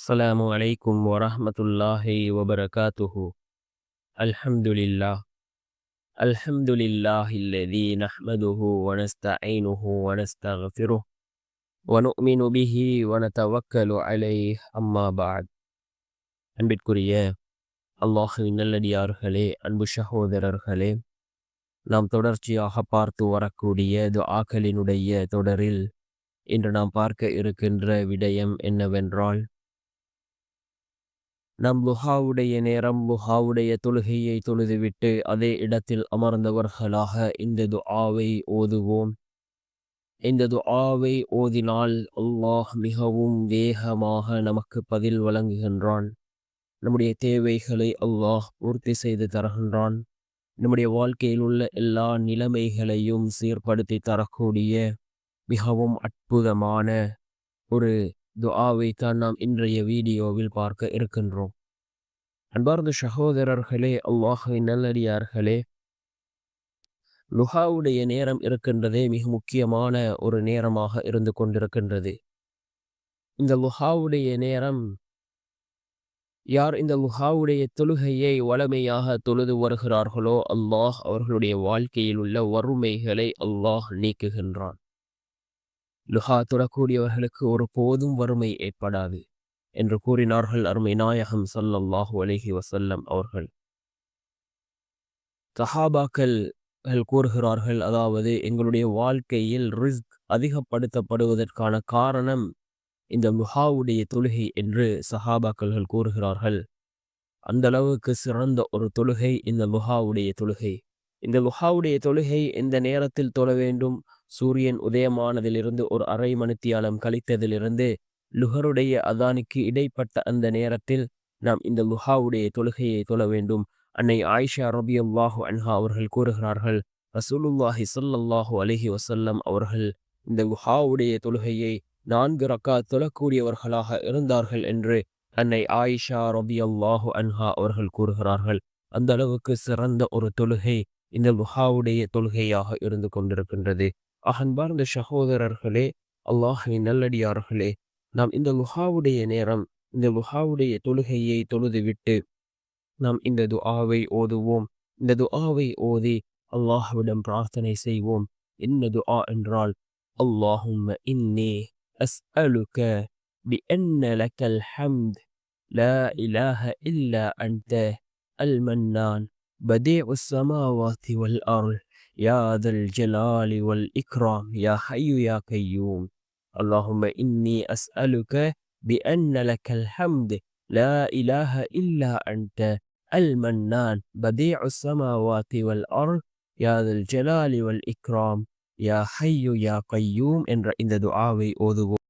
السلام عليكم ورحمة الله وبركاته الحمد لله الحمد لله الذي نحمده ونستعينه ونستغفره ونؤمن به ونتوكل عليه أما بعد அன்பிற்குரிய அல்லாஹுவின் நல்லடியார்களே அன்பு சகோதரர்களே நாம் தொடர்ச்சியாக பார்த்து வரக்கூடிய துஆக்களினுடைய தொடரில் இன்று நாம் பார்க்க இருக்கின்ற விடயம் என்னவென்றால் நம் லுஹாவுடைய நேரம் லுஹாவுடைய தொழுகையை தொழுதுவிட்டு அதே இடத்தில் அமர்ந்தவர்களாக இந்த துஆவை ஓதுவோம். இந்த துஆவை ஓதினால் அல்லாஹ் மிகவும் வேகமாக நமக்கு பதில் வழங்குகின்றான். நம்முடைய தேவைகளை அல்லாஹ் பூர்த்தி செய்து தருகின்றான். நம்முடைய வாழ்க்கையில் உள்ள எல்லா நிலைமைகளையும் சீர்படுத்தி தரக்கூடிய மிகவும் அற்புதமான ஒரு துஆவை தான் நாம் இன்றைய வீடியோவில் பார்க்க இருக்கின்றோம். அன்பார்ந்த சகோதரர்களே அல்லாஹை நல்லடியார்களே லுஹாவுடைய நேரம் இருக்கின்றதே மிக முக்கியமான ஒரு நேரமாக இருந்து கொண்டிருக்கின்றது. இந்த லுஹாவுடைய நேரம் யார் இந்த லுஹாவுடைய தொழுகையை வளமையாக தொழுது வருகிறார்களோ அல்லாஹ் அவர்களுடைய வாழ்க்கையில் உள்ள வறுமைகளை அல்லாஹ் நீக்குகின்றான். லுஹா தொடக்கூடியவர்களுக்கு ஒரு போதும் வறுமை ஏற்படாது என்று கூறினார்கள் அருமை நாயகம் சல்லல்லாஹு அலஹி வசல்லம் அவர்கள். சஹாபாக்கள் கூறுகிறார்கள் அதாவது எங்களுடைய வாழ்க்கையில் ரிஸ்க் அதிகப்படுத்தப்படுவதற்கான காரணம் இந்த முஹாவுடைய தொழுகை என்று சஹாபாக்கள்கள் கூறுகிறார்கள். அந்த அளவுக்கு சிறந்த ஒரு தொழுகை இந்த முஹாவுடைய தொழுகை. இந்த முஹாவுடைய தொழுகை எந்த நேரத்தில் தொழ வேண்டும்? சூரியன் உதயமானதிலிருந்து ஒரு அரை மணித்தியாலம் கழித்ததிலிருந்து லுஹருடைய அதானுக்கு இடைப்பட்ட அந்த நேரத்தில் நாம் இந்த லுஹாவுடைய தொழுகையை தொழ வேண்டும். அன்னை ஆயிஷா ரபி அல்லாஹு அன்ஹா அவர்கள் கூறுகிறார்கள் ரசூலுல்லாஹி சொல்லல்லாஹு அலஹி வசல்லம் அவர்கள் இந்த லுஹாவுடைய தொழுகையை நான்கு ரக்கா தொழக்கூடியவர்களாக இருந்தார்கள் என்று அன்னை ஆயிஷா ரபி அல்லாஹு அன்ஹா அவர்கள் கூறுகிறார்கள். அந்த அளவுக்கு சிறந்த ஒரு தொழுகை இந்த லுஹாவுடைய தொழுகையாக இருந்து கொண்டிருக்கின்றது. அகன்பார்ந்த சகோதரர்களே அல்லாஹின் நல்லடியார்களே நாம் இந்த லுஹாவுடைய நேரம் இந்த லுஹாவுடைய தொழுகையை தொழுதுவிட்டு நாம் இந்த துஆவை ஓதுவோம் இந்த துஆவை ஓதி அல்லாஹ்விடம் பிரார்த்தனை செய்வோம் என்ன துஆ என்றால் அல்லாஹும் இன்னி أسألك بأن لك الحمد لا إله إلا أنت المنان بديع السماوات والأرض يا ذا الجلال والإكرام يا حي يا قيوم اللهم إني أسألك بأن لك الحمد لا إله إلا أنت المنان بديع السماوات والأرض يا ذا الجلال والإكرام يا حي يا قيوم என்ற இந்த துஆவை ஓதுவோம்